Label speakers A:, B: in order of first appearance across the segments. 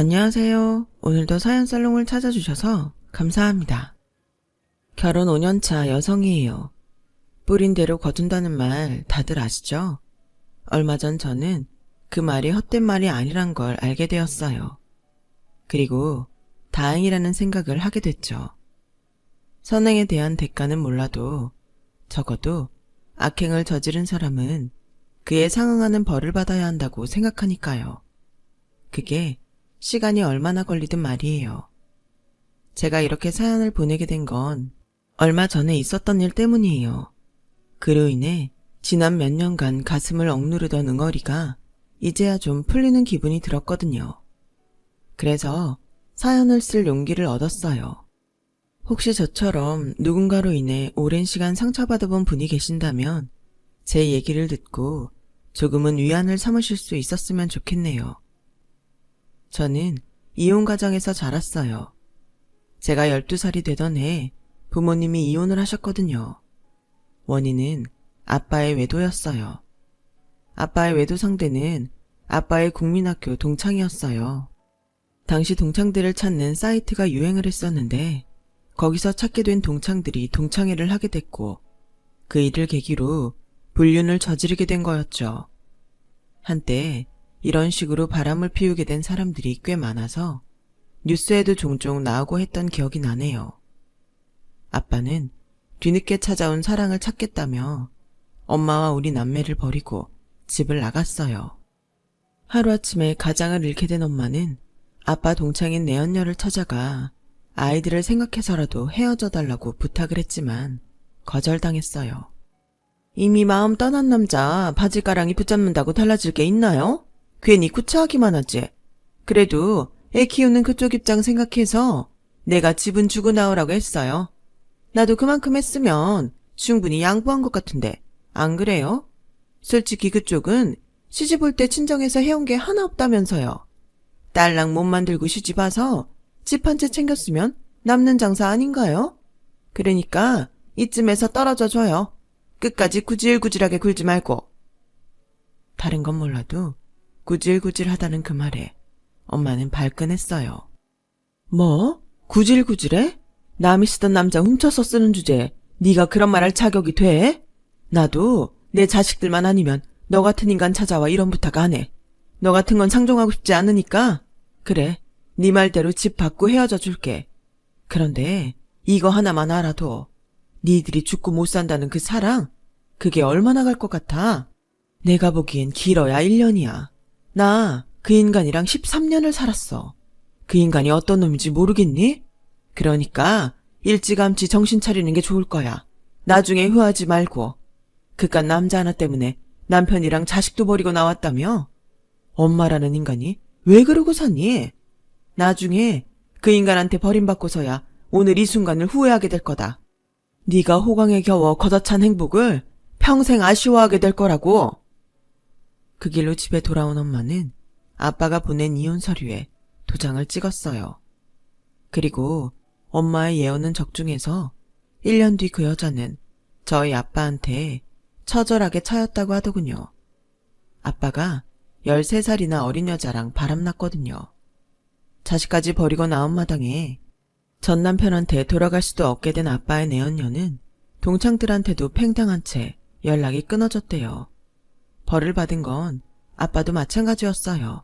A: 안녕하세요. 오늘도 사연 살롱을 찾아주셔서 감사합니다. 결혼 5년차 여성이에요. 뿌린 대로 거둔다는 말 다들 아시죠? 얼마 전 저는 그 말이 헛된 말이 아니란 걸 알게 되었어요. 그리고 다행이라는 생각을 하게 됐죠. 선행에 대한 대가는 몰라도 적어도 악행을 저지른 사람은 그에 상응하는 벌을 받아야 한다고 생각하니까요. 그게 시간이 얼마나 걸리든 말이에요. 제가 이렇게 사연을 보내게 된 건 얼마 전에 있었던 일 때문이에요. 그로 인해 지난 몇 년간 가슴을 억누르던 응어리가 이제야 좀 풀리는 기분이 들었거든요. 그래서 사연을 쓸 용기를 얻었어요. 혹시 저처럼 누군가로 인해 오랜 시간 상처받아본 분이 계신다면 제 얘기를 듣고 조금은 위안을 삼으실 수 있었으면 좋겠네요. 저는 이혼 가정에서 자랐어요. 제가 12살이 되던 해 부모님이 이혼을 하셨거든요. 원인은 아빠의 외도였어요. 아빠의 외도 상대는 아빠의 국민학교 동창이었어요. 당시 동창들을 찾는 사이트가 유행을 했었는데 거기서 찾게 된 동창들이 동창회를 하게 됐고 그 일을 계기로 불륜을 저지르게 된 거였죠. 한때 이런 식으로 바람을 피우게 된 사람들이 꽤 많아서 뉴스에도 종종 나오고 했던 기억이 나네요. 아빠는 뒤늦게 찾아온 사랑을 찾겠다며 엄마와 우리 남매를 버리고 집을 나갔어요. 하루아침에 가장을 잃게 된 엄마는 아빠 동창인 내연녀를 찾아가 아이들을 생각해서라도 헤어져 달라고 부탁을 했지만 거절당했어요. 이미 마음 떠난 남자 바지가랑이 붙잡는다고 달라질 게 있나요? 괜히 구차하기만 하지. 그래도 애 키우는 그쪽 입장 생각해서 내가 집은 주고 나오라고 했어요. 나도 그만큼 했으면 충분히 양보한 것 같은데 안 그래요? 솔직히 그쪽은 시집 올 때 친정에서 해온 게 하나 없다면서요. 딸랑 몸 만 들고 시집 와서 집 한 채 챙겼으면 남는 장사 아닌가요? 그러니까 이쯤에서 떨어져 줘요. 끝까지 구질구질하게 굴지 말고. 다른 건 몰라도 구질구질하다는 그 말에 엄마는 발끈했어요. 뭐? 구질구질해? 남이 쓰던 남자 훔쳐서 쓰는 주제에 네가 그런 말 할 자격이 돼? 나도 내 자식들만 아니면 너 같은 인간 찾아와 이런 부탁 안 해. 너 같은 건 상종하고 싶지 않으니까 그래 네 말대로 집 받고 헤어져 줄게. 그런데 이거 하나만 알아도 니들이 죽고 못 산다는 그 사랑 그게 얼마나 갈 것 같아? 내가 보기엔 길어야 1년이야. 나 그 인간이랑 13년을 살았어. 그 인간이 어떤 놈인지 모르겠니? 그러니까 일찌감치 정신 차리는 게 좋을 거야. 나중에 후회하지 말고. 그깟 남자 하나 때문에 남편이랑 자식도 버리고 나왔다며? 엄마라는 인간이 왜 그러고 사니? 나중에 그 인간한테 버림받고서야 오늘 이 순간을 후회하게 될 거다. 네가 호강에 겨워 거저찬 행복을 평생 아쉬워하게 될 거라고. 그 길로 집에 돌아온 엄마는 아빠가 보낸 이혼 서류에 도장을 찍었어요. 그리고 엄마의 예언은 적중해서 1년 뒤 그 여자는 저희 아빠한테 처절하게 차였다고 하더군요. 아빠가 13살이나 어린 여자랑 바람났거든요. 자식까지 버리고 나온 마당에 전 남편한테 돌아갈 수도 없게 된 아빠의 내연녀는 동창들한테도 팽당한 채 연락이 끊어졌대요. 벌을 받은 건 아빠도 마찬가지였어요.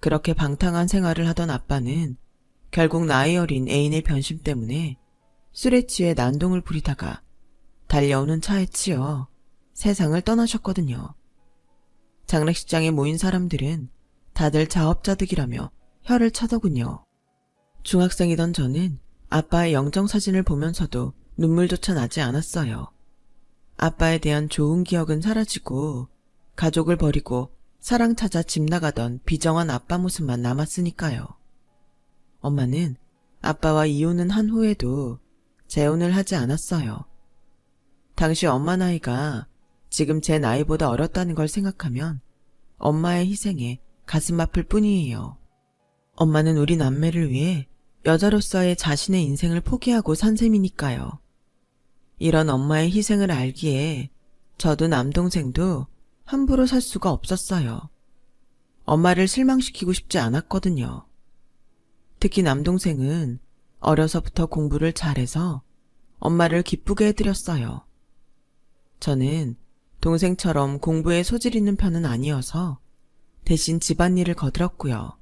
A: 그렇게 방탕한 생활을 하던 아빠는 결국 나이 어린 애인의 변심 때문에 술에 취해 난동을 부리다가 달려오는 차에 치여 세상을 떠나셨거든요. 장례식장에 모인 사람들은 다들 자업자득이라며 혀를 차더군요. 중학생이던 저는 아빠의 영정사진을 보면서도 눈물조차 나지 않았어요. 아빠에 대한 좋은 기억은 사라지고 가족을 버리고 사랑 찾아 집 나가던 비정한 아빠 모습만 남았으니까요. 엄마는 아빠와 이혼은 한 후에도 재혼을 하지 않았어요. 당시 엄마 나이가 지금 제 나이보다 어렸다는 걸 생각하면 엄마의 희생에 가슴 아플 뿐이에요. 엄마는 우리 남매를 위해 여자로서의 자신의 인생을 포기하고 산 셈이니까요. 이런 엄마의 희생을 알기에 저도 남동생도 함부로 살 수가 없었어요. 엄마를 실망시키고 싶지 않았거든요. 특히 남동생은 어려서부터 공부를 잘해서 엄마를 기쁘게 해드렸어요. 저는 동생처럼 공부에 소질 있는 편은 아니어서 대신 집안일을 거들었고요.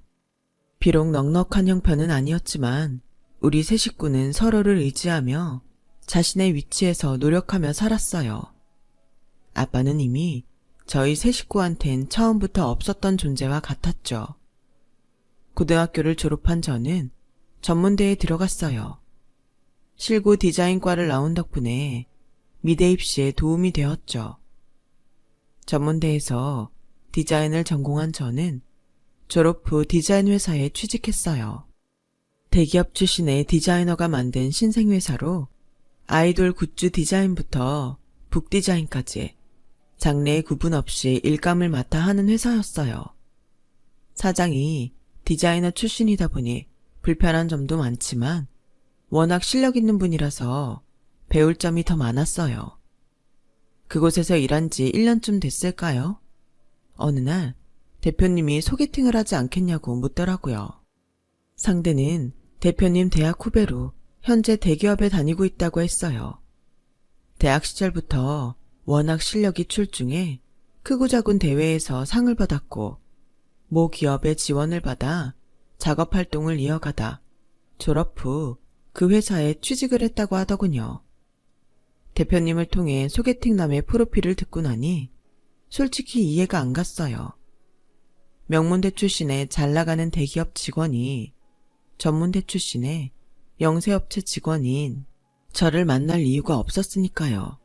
A: 비록 넉넉한 형편은 아니었지만 우리 세 식구는 서로를 의지하며 자신의 위치에서 노력하며 살았어요. 아빠는 이미 저희 세 식구한텐 처음부터 없었던 존재와 같았죠. 고등학교를 졸업한 저는 전문대에 들어갔어요. 실고 디자인과를 나온 덕분에 미대 입시에 도움이 되었죠. 전문대에서 디자인을 전공한 저는 졸업 후 디자인 회사에 취직했어요. 대기업 출신의 디자이너가 만든 신생회사로 아이돌 굿즈 디자인부터 북디자인까지 장래의 구분 없이 일감을 맡아 하는 회사였어요. 사장이 디자이너 출신이다 보니 불편한 점도 많지만 워낙 실력 있는 분이라서 배울 점이 더 많았어요. 그곳에서 일한 지 1년쯤 됐을까요? 어느 날 대표님이 소개팅을 하지 않겠냐고 묻더라고요. 상대는 대표님 대학 후배로 현재 대기업에 다니고 있다고 했어요. 대학 시절부터 워낙 실력이 출중해 크고 작은 대회에서 상을 받았고 모 기업의 지원을 받아 작업 활동을 이어가다 졸업 후 그 회사에 취직을 했다고 하더군요. 대표님을 통해 소개팅남의 프로필을 듣고 나니 솔직히 이해가 안 갔어요. 명문대 출신의 잘 나가는 대기업 직원이 전문대 출신의 영세업체 직원인 저를 만날 이유가 없었으니까요.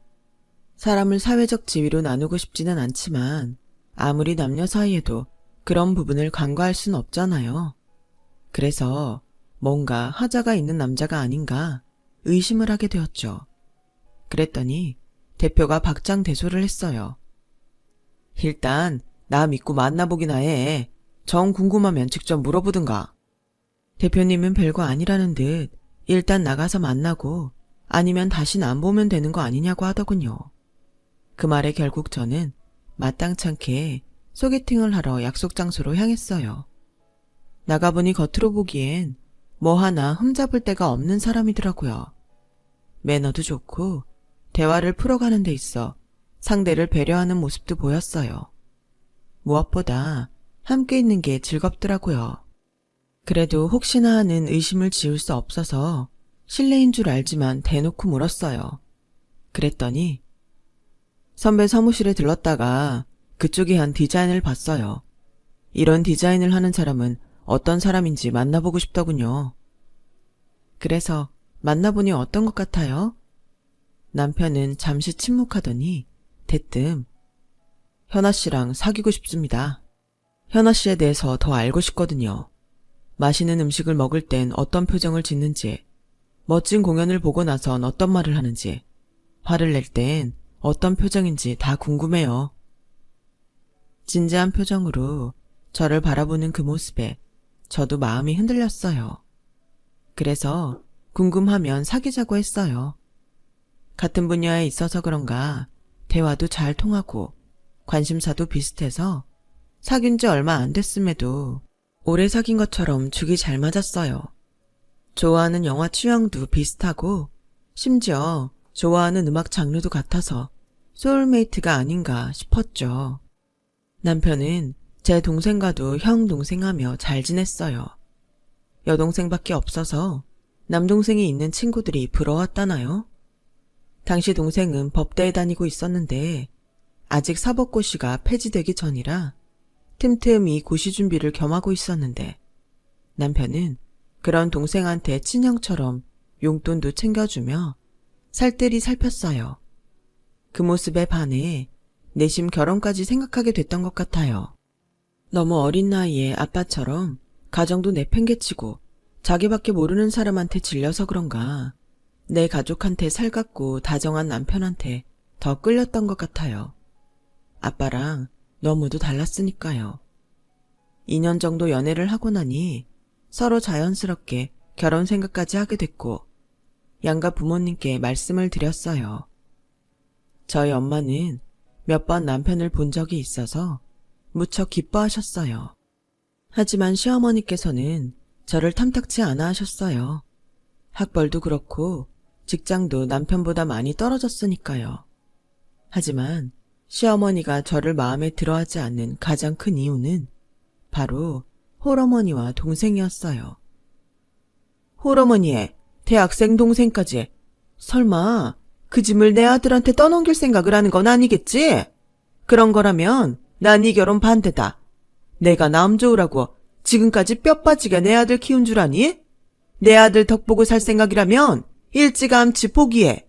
A: 사람을 사회적 지위로 나누고 싶지는 않지만 아무리 남녀 사이에도 그런 부분을 간과할 순 없잖아요. 그래서 뭔가 하자가 있는 남자가 아닌가 의심을 하게 되었죠. 그랬더니 대표가 박장대소를 했어요. 일단 나 믿고 만나보기나 해. 정 궁금하면 직접 물어보든가. 대표님은 별거 아니라는 듯 일단 나가서 만나고 아니면 다신 안 보면 되는 거 아니냐고 하더군요. 그 말에 결국 저는 마땅찮게 소개팅을 하러 약속 장소로 향했어요. 나가보니 겉으로 보기엔 뭐 하나 흠잡을 데가 없는 사람이더라고요. 매너도 좋고 대화를 풀어가는 데 있어 상대를 배려하는 모습도 보였어요. 무엇보다 함께 있는 게 즐겁더라고요. 그래도 혹시나 하는 의심을 지울 수 없어서 실례인 줄 알지만 대놓고 물었어요. 그랬더니 선배 사무실에 들렀다가 그쪽이 한 디자인을 봤어요. 이런 디자인을 하는 사람은 어떤 사람인지 만나보고 싶더군요. 그래서 만나보니 어떤 것 같아요? 남편은 잠시 침묵하더니 대뜸 현아 씨랑 사귀고 싶습니다. 현아 씨에 대해서 더 알고 싶거든요. 맛있는 음식을 먹을 땐 어떤 표정을 짓는지, 멋진 공연을 보고 나선 어떤 말을 하는지, 화를 낼 땐 어떤 표정인지 다 궁금해요. 진지한 표정으로 저를 바라보는 그 모습에 저도 마음이 흔들렸어요. 그래서 궁금하면 사귀자고 했어요. 같은 분야에 있어서 그런가 대화도 잘 통하고 관심사도 비슷해서 사귄 지 얼마 안 됐음에도 오래 사귄 것처럼 죽이 잘 맞았어요. 좋아하는 영화 취향도 비슷하고 심지어 좋아하는 음악 장르도 같아서 소울메이트가 아닌가 싶었죠. 남편은 제 동생과도 형 동생하며 잘 지냈어요. 여동생밖에 없어서 남동생이 있는 친구들이 부러웠다나요? 당시 동생은 법대에 다니고 있었는데 아직 사법고시가 폐지되기 전이라 틈틈이 고시 준비를 겸하고 있었는데 남편은 그런 동생한테 친형처럼 용돈도 챙겨주며 살뜰히 살폈어요. 그 모습에 반해 내심 결혼까지 생각하게 됐던 것 같아요. 너무 어린 나이에 아빠처럼 가정도 내팽개치고 자기밖에 모르는 사람한테 질려서 그런가 내 가족한테 살갑고 다정한 남편한테 더 끌렸던 것 같아요. 아빠랑 너무도 달랐으니까요. 2년 정도 연애를 하고 나니 서로 자연스럽게 결혼 생각까지 하게 됐고 양가 부모님께 말씀을 드렸어요. 저희 엄마는 몇 번 남편을 본 적이 있어서 무척 기뻐하셨어요. 하지만 시어머니께서는 저를 탐탁치 않아 하셨어요. 학벌도 그렇고 직장도 남편보다 많이 떨어졌으니까요. 하지만 시어머니가 저를 마음에 들어하지 않는 가장 큰 이유는 바로 홀어머니와 동생이었어요. 홀어머니의 대학생 동생까지 설마 그 짐을 내 아들한테 떠넘길 생각을 하는 건 아니겠지? 그런 거라면 난 이 결혼 반대다. 내가 남 좋으라고 지금까지 뼈 빠지게 내 아들 키운 줄 아니? 내 아들 덕 보고 살 생각이라면 일찌감치 포기해.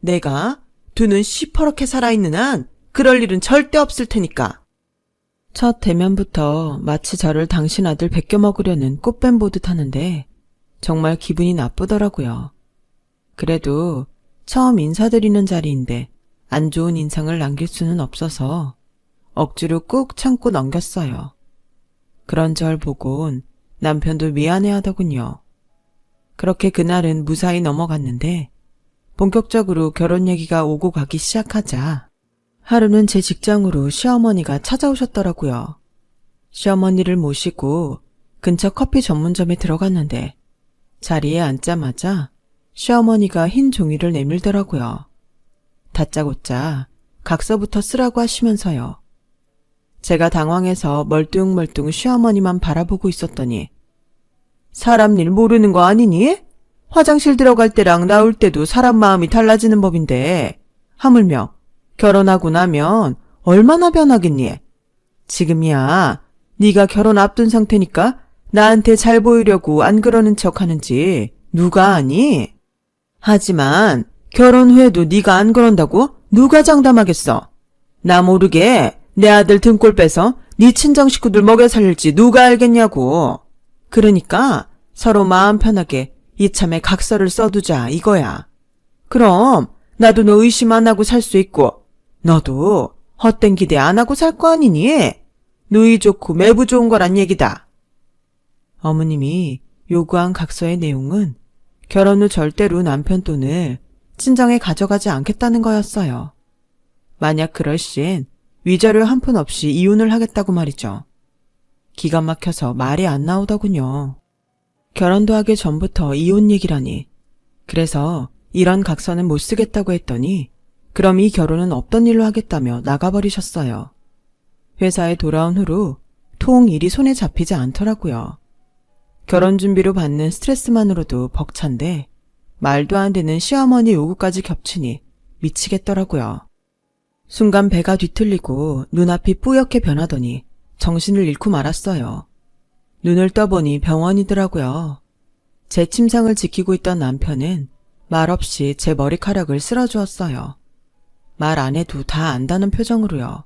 A: 내가 두 눈 시퍼렇게 살아있는 한 그럴 일은 절대 없을 테니까. 첫 대면부터 마치 저를 당신 아들 베껴 먹으려는 꽃뱀 보듯 하는데 정말 기분이 나쁘더라고요. 그래도 처음 인사드리는 자리인데 안 좋은 인상을 남길 수는 없어서 억지로 꾹 참고 넘겼어요. 그런 절 보곤 남편도 미안해 하더군요. 그렇게 그날은 무사히 넘어갔는데 본격적으로 결혼 얘기가 오고 가기 시작하자 하루는 제 직장으로 시어머니가 찾아오셨더라고요. 시어머니를 모시고 근처 커피 전문점에 들어갔는데 자리에 앉자마자 시어머니가 흰 종이를 내밀더라고요. 다짜고짜 각서부터 쓰라고 하시면서요. 제가 당황해서 멀뚱멀뚱 시어머니만 바라보고 있었더니 사람 일 모르는 거 아니니? 화장실 들어갈 때랑 나올 때도 사람 마음이 달라지는 법인데 하물며 결혼하고 나면 얼마나 변하겠니? 지금이야 네가 결혼 앞둔 상태니까 나한테 잘 보이려고 안 그러는 척 하는지 누가 아니? 하지만 결혼 후에도 네가 안 그런다고 누가 장담하겠어? 나 모르게 내 아들 등골 빼서 네 친정 식구들 먹여 살릴지 누가 알겠냐고. 그러니까 서로 마음 편하게 이참에 각서를 써두자 이거야. 그럼 나도 너 의심 안 하고 살 수 있고 너도 헛된 기대 안 하고 살 거 아니니? 누이 좋고 매부 좋은 거란 얘기다. 어머님이 요구한 각서의 내용은 결혼 후 절대로 남편 돈을 친정에 가져가지 않겠다는 거였어요. 만약 그럴 시엔 위자료 한 푼 없이 이혼을 하겠다고 말이죠. 기가 막혀서 말이 안 나오더군요. 결혼도 하기 전부터 이혼 얘기라니. 그래서 이런 각서는 못 쓰겠다고 했더니 그럼 이 결혼은 없던 일로 하겠다며 나가버리셨어요. 회사에 돌아온 후로 통 일이 손에 잡히지 않더라고요. 결혼 준비로 받는 스트레스만으로도 벅찬데 말도 안 되는 시어머니 요구까지 겹치니 미치겠더라고요. 순간 배가 뒤틀리고 눈앞이 뿌옇게 변하더니 정신을 잃고 말았어요. 눈을 떠보니 병원이더라고요. 제 침상을 지키고 있던 남편은 말없이 제 머리카락을 쓸어주었어요. 말 안 해도 다 안다는 표정으로요.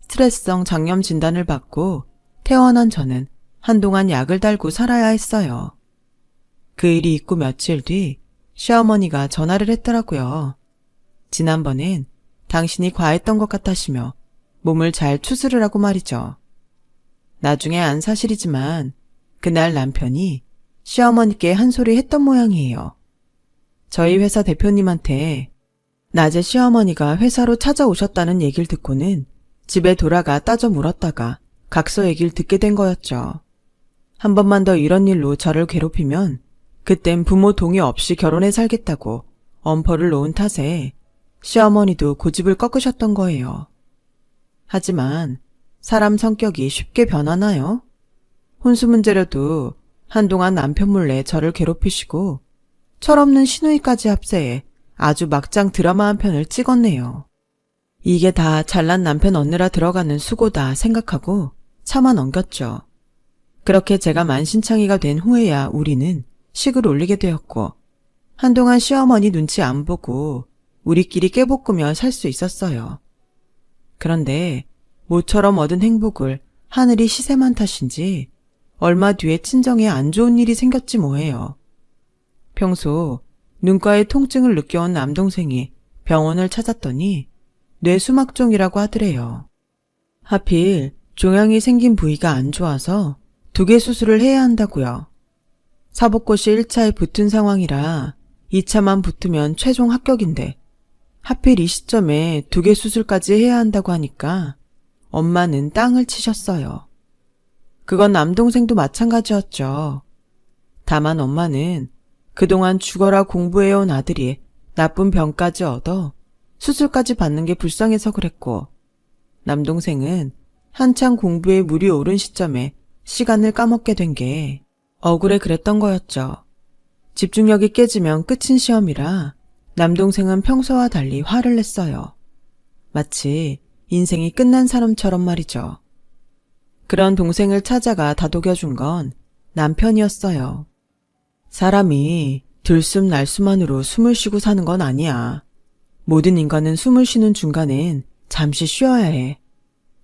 A: 스트레스성 장염 진단을 받고 퇴원한 저는 한동안 약을 달고 살아야 했어요. 그 일이 있고 며칠 뒤 시어머니가 전화를 했더라고요. 지난번엔 당신이 과했던 것 같아시며 몸을 잘 추스르라고 말이죠. 나중에 안 사실이지만 그날 남편이 시어머니께 한 소리 했던 모양이에요. 저희 회사 대표님한테 낮에 시어머니가 회사로 찾아오셨다는 얘기를 듣고는 집에 돌아가 따져 물었다가 각서 얘기를 듣게 된 거였죠. 한 번만 더 이런 일로 저를 괴롭히면 그땐 부모 동의 없이 결혼해 살겠다고 엄포를 놓은 탓에 시어머니도 고집을 꺾으셨던 거예요. 하지만 사람 성격이 쉽게 변하나요? 혼수 문제로도 한동안 남편 몰래 저를 괴롭히시고 철없는 시누이까지 합세해 아주 막장 드라마 한 편을 찍었네요. 이게 다 잘난 남편 얻느라 들어가는 수고다 생각하고 참아 넘겼죠. 그렇게 제가 만신창이가 된 후에야 우리는 식을 올리게 되었고 한동안 시어머니 눈치 안 보고 우리끼리 깨볶으며 살 수 있었어요. 그런데 모처럼 얻은 행복을 하늘이 시샘한 탓인지 얼마 뒤에 친정에 안 좋은 일이 생겼지 뭐예요. 평소 눈가에 통증을 느껴온 남동생이 병원을 찾았더니 뇌수막종이라고 하더래요. 하필 종양이 생긴 부위가 안 좋아서 두 개 수술을 해야 한다고요. 사복고시 1차에 붙은 상황이라 2차만 붙으면 최종 합격인데 하필 이 시점에 두 개 수술까지 해야 한다고 하니까 엄마는 땅을 치셨어요. 그건 남동생도 마찬가지였죠. 다만 엄마는 그동안 죽어라 공부해온 아들이 나쁜 병까지 얻어 수술까지 받는 게 불쌍해서 그랬고, 남동생은 한창 공부에 물이 오른 시점에 시간을 까먹게 된 게 억울해 그랬던 거였죠. 집중력이 깨지면 끝인 시험이라 남동생은 평소와 달리 화를 냈어요. 마치 인생이 끝난 사람처럼 말이죠. 그런 동생을 찾아가 다독여준 건 남편이었어요. 사람이 들숨 날숨만으로 숨을 쉬고 사는 건 아니야. 모든 인간은 숨을 쉬는 중간엔 잠시 쉬어야 해.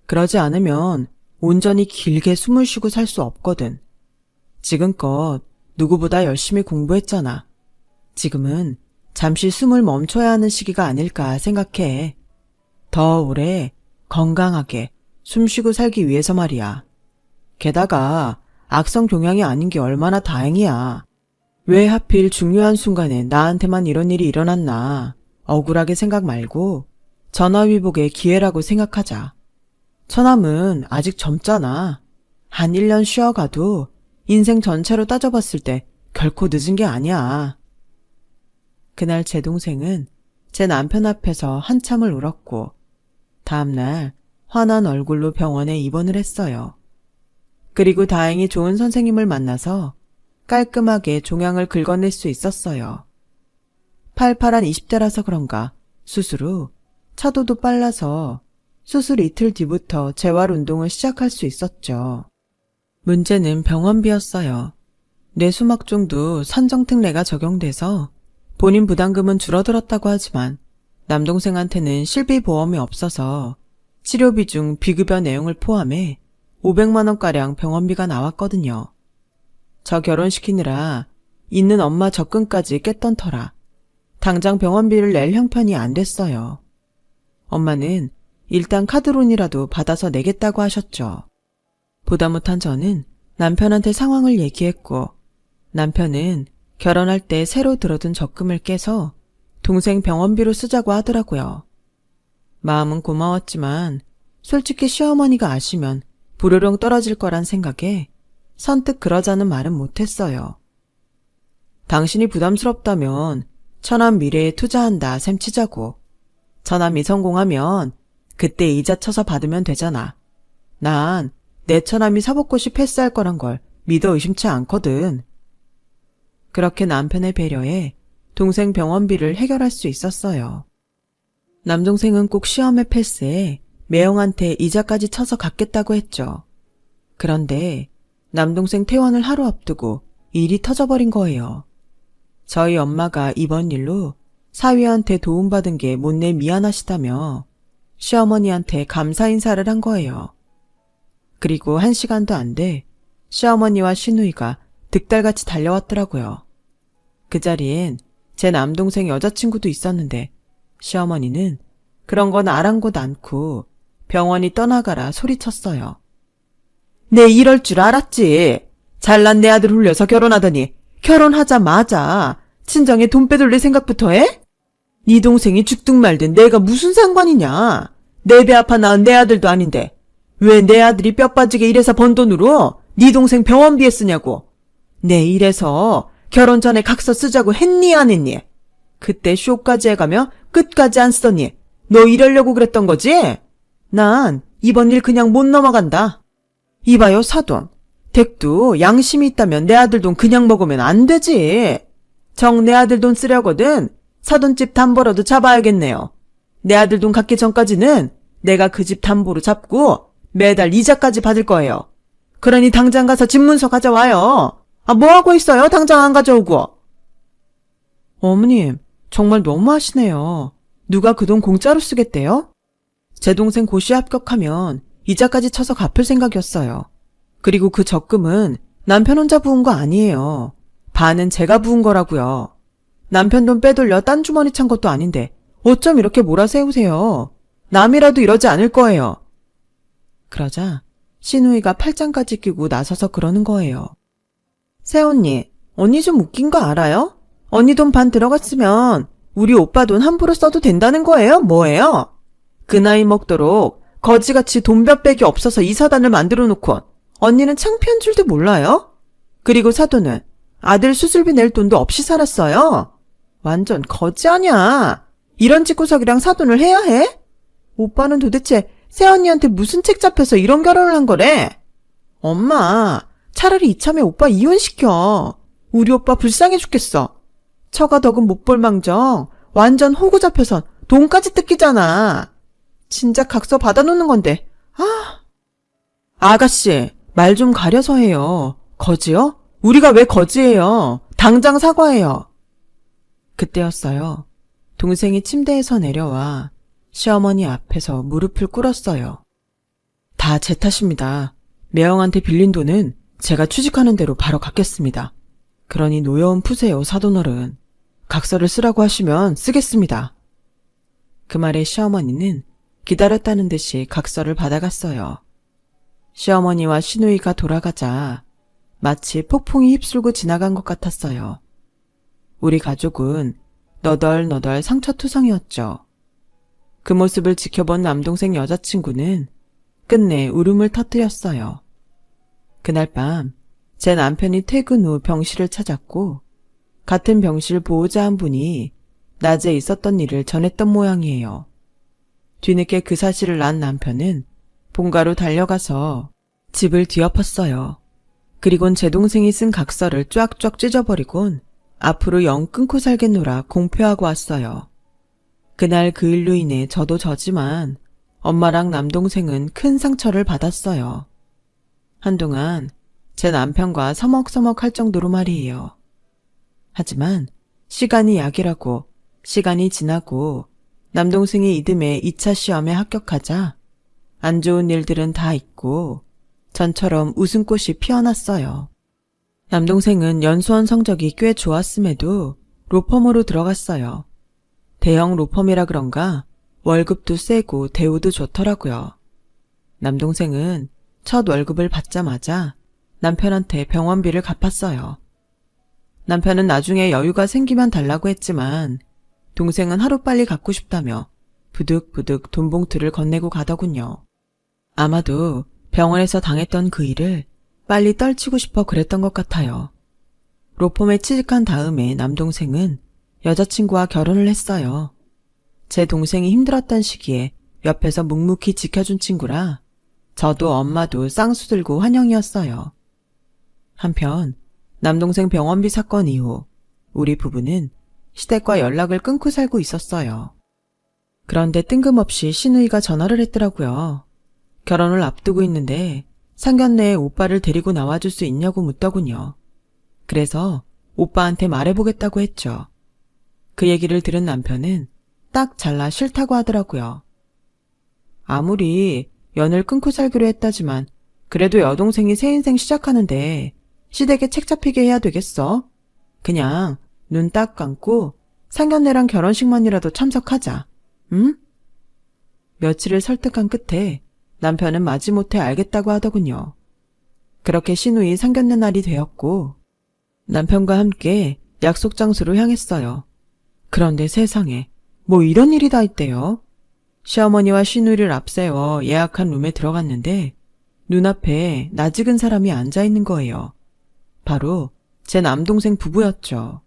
A: 그러지 않으면 온전히 길게 숨을 쉬고 살 수 없거든. 지금껏 누구보다 열심히 공부했잖아. 지금은 잠시 숨을 멈춰야 하는 시기가 아닐까 생각해. 더 오래 건강하게 숨 쉬고 살기 위해서 말이야. 게다가 악성 종양이 아닌 게 얼마나 다행이야. 왜 하필 중요한 순간에 나한테만 이런 일이 일어났나 억울하게 생각 말고 전화위복의 기회라고 생각하자. 처남은 아직 젊잖아. 한 1년 쉬어가도 인생 전체로 따져봤을 때 결코 늦은 게 아니야. 그날 제 동생은 제 남편 앞에서 한참을 울었고 다음날 화난 얼굴로 병원에 입원을 했어요. 그리고 다행히 좋은 선생님을 만나서 깔끔하게 종양을 긁어낼 수 있었어요. 팔팔한 20대라서 그런가 수술 후 차도도 빨라서 수술 이틀 뒤부터 재활 운동을 시작할 수 있었죠. 문제는 병원비였어요. 뇌수막종도 산정특례가 적용돼서 본인 부담금은 줄어들었다고 하지만 남동생한테는 실비보험이 없어서 치료비 중 비급여 내용을 포함해 500만원가량 병원비가 나왔거든요. 저 결혼시키느라 있는 엄마 적금까지 깼던 터라 당장 병원비를 낼 형편이 안 됐어요. 엄마는 일단 카드론이라도 받아서 내겠다고 하셨죠. 보다 못한 저는 남편한테 상황을 얘기했고 남편은 결혼할 때 새로 들어둔 적금을 깨서 동생 병원비로 쓰자고 하더라고요. 마음은 고마웠지만 솔직히 시어머니가 아시면 부르릉 떨어질 거란 생각에 선뜻 그러자는 말은 못했어요. 당신이 부담스럽다면 천안 미래에 투자한다 셈 치자고. 천암이 성공하면 그때 이자 쳐서 받으면 되잖아. 난내 천암이 사법고시 패스할 거란 걸 믿어 의심치 않거든. 그렇게 남편의 배려에 동생 병원비를 해결할 수 있었어요. 남동생은 꼭 시험에 패스해 매형한테 이자까지 쳐서 갚겠다고 했죠. 그런데 남동생 퇴원을 하루 앞두고 일이 터져버린 거예요. 저희 엄마가 이번 일로 사위한테 도움받은 게 못내 미안하시다며 시어머니한테 감사 인사를 한 거예요. 그리고 한 시간도 안 돼 시어머니와 시누이가 득달같이 달려왔더라고요. 그 자리엔 제 남동생 여자친구도 있었는데 시어머니는 그런 건 아랑곳 않고 병원이 떠나가라 소리쳤어요. 내 이럴 줄 알았지. 잘난 내 아들 홀려서 결혼하더니 결혼하자마자 친정에 돈 빼돌릴 생각부터 해? 네 동생이 죽든 말든 내가 무슨 상관이냐. 내 배 아파 낳은 내 아들도 아닌데 왜 내 아들이 뼈 빠지게 일해서 번 돈으로 네 동생 병원비에 쓰냐고. 내 일해서 결혼 전에 각서 쓰자고 했니 안 했니? 그때 쇼까지 해가며 끝까지 안 쓰더니 너 이러려고 그랬던 거지? 난 이번 일 그냥 못 넘어간다. 이봐요 사돈. 댁도 양심이 있다면 내 아들 돈 그냥 먹으면 안 되지. 정 내 아들 돈 쓰려거든 사돈집 담보라도 잡아야겠네요. 내 아들 돈 갖기 전까지는 내가 그 집 담보로 잡고 매달 이자까지 받을 거예요. 그러니 당장 가서 집 문서 가져와요. 아, 뭐 하고 있어요? 당장 안 가져오고. 어머님, 정말 너무하시네요. 누가 그 돈 공짜로 쓰겠대요? 제 동생 고시에 합격하면 이자까지 쳐서 갚을 생각이었어요. 그리고 그 적금은 남편 혼자 부은 거 아니에요. 반은 제가 부은 거라고요. 남편 돈 빼돌려 딴 주머니 찬 것도 아닌데 어쩜 이렇게 몰아세우세요. 남이라도 이러지 않을 거예요. 그러자 신우이가 팔짱까지 끼고 나서서 그러는 거예요. 새언니, 언니 좀 웃긴 거 알아요? 언니 돈 반 들어갔으면 우리 오빠 돈 함부로 써도 된다는 거예요? 뭐예요? 그 나이 먹도록 거지같이 돈 몇 백이 없어서 이 사단을 만들어 놓고 언니는 창피한 줄도 몰라요? 그리고 사돈은 아들 수술비 낼 돈도 없이 살았어요. 완전 거지 아냐. 이런 집구석이랑 사돈을 해야 해? 오빠는 도대체 새언니한테 무슨 책 잡혀서 이런 결혼을 한 거래? 엄마, 차라리 이참에 오빠 이혼시켜. 우리 오빠 불쌍해 죽겠어. 처가 덕은 못 볼 망정 완전 호구 잡혀선 돈까지 뜯기잖아. 진작 각서 받아놓는 건데. 아. 아가씨, 말 좀 가려서 해요. 거지요? 우리가 왜 거지예요? 당장 사과해요. 그때였어요. 동생이 침대에서 내려와 시어머니 앞에서 무릎을 꿇었어요. 다 제 탓입니다. 매형한테 빌린 돈은 제가 취직하는 대로 바로 갚겠습니다. 그러니 노여움 푸세요, 사돈어른. 각서를 쓰라고 하시면 쓰겠습니다. 그 말에 시어머니는 기다렸다는 듯이 각서를 받아갔어요. 시어머니와 시누이가 돌아가자 마치 폭풍이 휩쓸고 지나간 것 같았어요. 우리 가족은 너덜너덜 상처투성이었죠. 그 모습을 지켜본 남동생 여자친구는 끝내 울음을 터뜨렸어요. 그날 밤, 제 남편이 퇴근 후 병실을 찾았고, 같은 병실 보호자 한 분이 낮에 있었던 일을 전했던 모양이에요. 뒤늦게 그 사실을 난 남편은 본가로 달려가서 집을 뒤엎었어요. 그리곤 제 동생이 쓴 각서를 쫙쫙 찢어버리곤 앞으로 영 끊고 살겠노라 공표하고 왔어요. 그날 그 일로 인해 저도 저지만 엄마랑 남동생은 큰 상처를 받았어요. 한동안 제 남편과 서먹서먹 할 정도로 말이에요. 하지만 시간이 약이라고 시간이 지나고 남동생이 이듬해 2차 시험에 합격하자 안 좋은 일들은 다 있고 전처럼 웃음꽃이 피어났어요. 남동생은 연수원 성적이 꽤 좋았음에도 로펌으로 들어갔어요. 대형 로펌이라 그런가 월급도 세고 대우도 좋더라고요. 남동생은 첫 월급을 받자마자 남편한테 병원비를 갚았어요. 남편은 나중에 여유가 생기면 달라고 했지만 동생은 하루빨리 갖고 싶다며 부득부득 돈 봉투를 건네고 가더군요. 아마도 병원에서 당했던 그 일을 빨리 떨치고 싶어 그랬던 것 같아요. 로펌에 취직한 다음에 남동생은 여자친구와 결혼을 했어요. 제 동생이 힘들었던 시기에 옆에서 묵묵히 지켜준 친구라 저도 엄마도 쌍수 들고 환영이었어요. 한편 남동생 병원비 사건 이후 우리 부부는 시댁과 연락을 끊고 살고 있었어요. 그런데 뜬금없이 신우이가 전화를 했더라고요. 결혼을 앞두고 있는데 상견례에 오빠를 데리고 나와줄 수 있냐고 묻더군요. 그래서 오빠한테 말해보겠다고 했죠. 그 얘기를 들은 남편은 딱 잘라 싫다고 하더라고요. 아무리 연을 끊고 살기로 했다지만 그래도 여동생이 새 인생 시작하는데 시댁에 책 잡히게 해야 되겠어? 그냥 눈 딱 감고 상견례랑 결혼식만이라도 참석하자. 응? 며칠을 설득한 끝에 남편은 마지못해 알겠다고 하더군요. 그렇게 신우이 상견례 날이 되었고 남편과 함께 약속 장소로 향했어요. 그런데 세상에 뭐 이런 일이 다 있대요. 시어머니와 시누이를 앞세워 예약한 룸에 들어갔는데 눈앞에 낯익은 사람이 앉아 있는 거예요. 바로 제 남동생 부부였죠.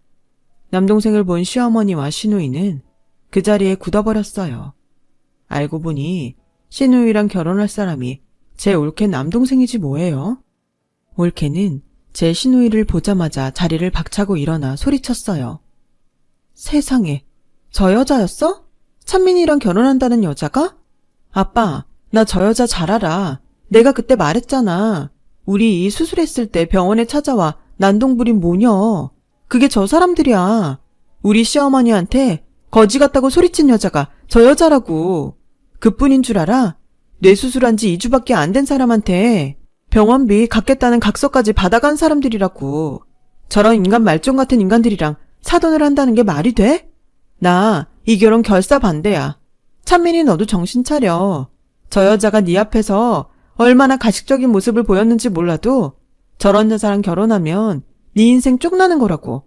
A: 남동생을 본 시어머니와 시누이는 그 자리에 굳어버렸어요. 알고 보니 시누이랑 결혼할 사람이 제 올케 남동생이지 뭐예요? 올케는 제 시누이를 보자마자 자리를 박차고 일어나 소리쳤어요. 세상에, 저 여자였어? 찬민이랑 결혼한다는 여자가? 아빠, 나 저 여자 잘 알아. 내가 그때 말했잖아. 우리 이 수술했을 때 병원에 찾아와 난동 부린 모녀. 그게 저 사람들이야. 우리 시어머니한테 거지 같다고 소리친 여자가 저 여자라고. 그뿐인 줄 알아? 뇌수술한 지 2주밖에 안 된 사람한테 병원비 갚겠다는 각서까지 받아간 사람들이라고. 저런 인간 말종 같은 인간들이랑 사돈을 한다는 게 말이 돼? 나 이 결혼 결사 반대야. 찬민이 너도 정신 차려. 저 여자가 네 앞에서 얼마나 가식적인 모습을 보였는지 몰라도 저런 여자랑 결혼하면 네 인생 쪽나는 거라고.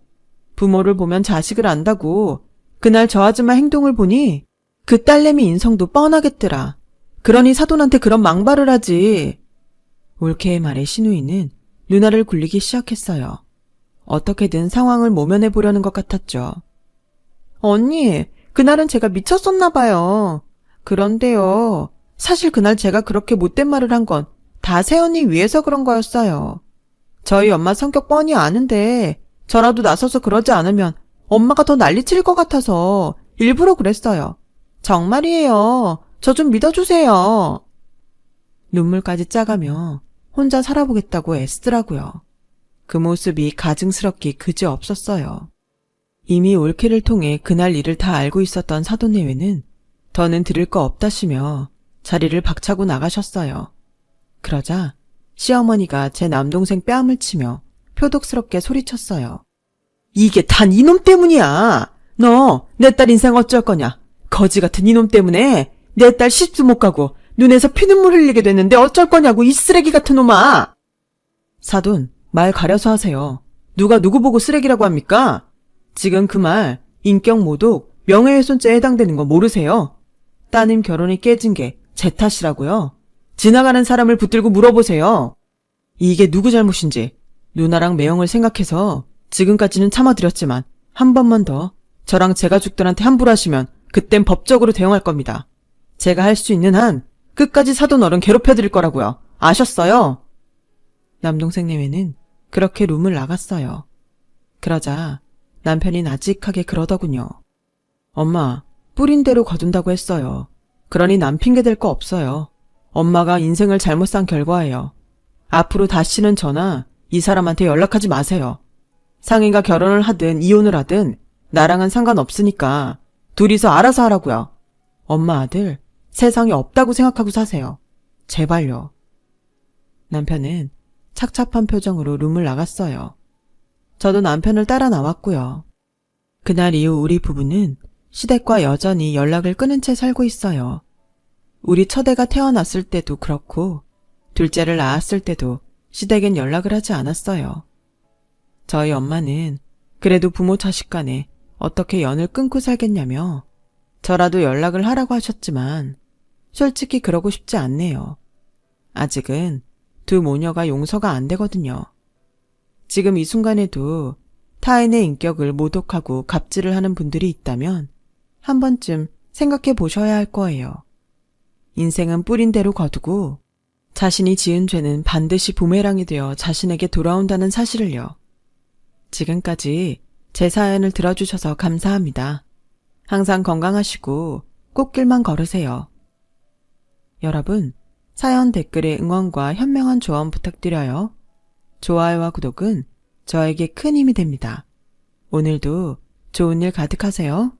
A: 부모를 보면 자식을 안다고. 그날 저 아줌마 행동을 보니 그 딸내미 인성도 뻔하겠더라. 그러니 사돈한테 그런 망발을 하지. 올케의 말에 신우이는 누나를 굴리기 시작했어요. 어떻게든 상황을 모면해 보려는 것 같았죠. 언니, 그날은 제가 미쳤었나 봐요. 그런데요, 사실 그날 제가 그렇게 못된 말을 한 건 다 세연이 위해서 그런 거였어요. 저희 엄마 성격 뻔히 아는데 저라도 나서서 그러지 않으면 엄마가 더 난리칠 것 같아서 일부러 그랬어요. 정말이에요. 저 좀 믿어주세요. 눈물까지 짜가며 혼자 살아보겠다고 애쓰더라고요. 그 모습이 가증스럽기 그지 없었어요. 이미 올케를 통해 그날 일을 다 알고 있었던 사돈내외는 더는 들을 거 없다시며 자리를 박차고 나가셨어요. 그러자 시어머니가 제 남동생 뺨을 치며 표독스럽게 소리쳤어요. 이게 단 이놈 때문이야. 너 내 딸 인생 어쩔 거냐. 거지 같은 이놈 때문에 내 딸 시집도 못 가고 눈에서 피눈물 흘리게 됐는데 어쩔 거냐고 이 쓰레기 같은 놈아. 사돈, 말 가려서 하세요. 누가 누구 보고 쓰레기라고 합니까? 지금 그 말 인격 모독, 명예훼손죄에 해당되는 거 모르세요? 따님 결혼이 깨진 게 제 탓이라고요? 지나가는 사람을 붙들고 물어보세요. 이게 누구 잘못인지 누나랑 매형을 생각해서 지금까지는 참아드렸지만 한 번만 더 저랑 제 가족들한테 함부로 하시면 그땐 법적으로 대응할 겁니다. 제가 할 수 있는 한 끝까지 사돈 어른 괴롭혀드릴 거라고요. 아셨어요? 남동생 내외는 그렇게 룸을 나갔어요. 그러자 남편이 나직하게 그러더군요. 엄마, 뿌린 대로 거둔다고 했어요. 그러니 남 핑계 댈거 없어요. 엄마가 인생을 잘못 산 결과예요. 앞으로 다시는 저나 이 사람한테 연락하지 마세요. 상희가 결혼을 하든 이혼을 하든 나랑은 상관없으니까 둘이서 알아서 하라고요. 엄마 아들 세상에 없다고 생각하고 사세요. 제발요. 남편은 착잡한 표정으로 룸을 나갔어요. 저도 남편을 따라 나왔고요. 그날 이후 우리 부부는 시댁과 여전히 연락을 끊은 채 살고 있어요. 우리 첫애가 태어났을 때도 그렇고 둘째를 낳았을 때도 시댁엔 연락을 하지 않았어요. 저희 엄마는 그래도 부모 자식 간에 어떻게 연을 끊고 살겠냐며 저라도 연락을 하라고 하셨지만 솔직히 그러고 싶지 않네요. 아직은 두 모녀가 용서가 안 되거든요. 지금 이 순간에도 타인의 인격을 모독하고 갑질을 하는 분들이 있다면 한 번쯤 생각해 보셔야 할 거예요. 인생은 뿌린 대로 거두고 자신이 지은 죄는 반드시 부메랑이 되어 자신에게 돌아온다는 사실을요. 지금까지 제 사연을 들어주셔서 감사합니다. 항상 건강하시고 꽃길만 걸으세요. 여러분, 사연 댓글에 응원과 현명한 조언 부탁드려요. 좋아요와 구독은 저에게 큰 힘이 됩니다. 오늘도 좋은 일 가득하세요.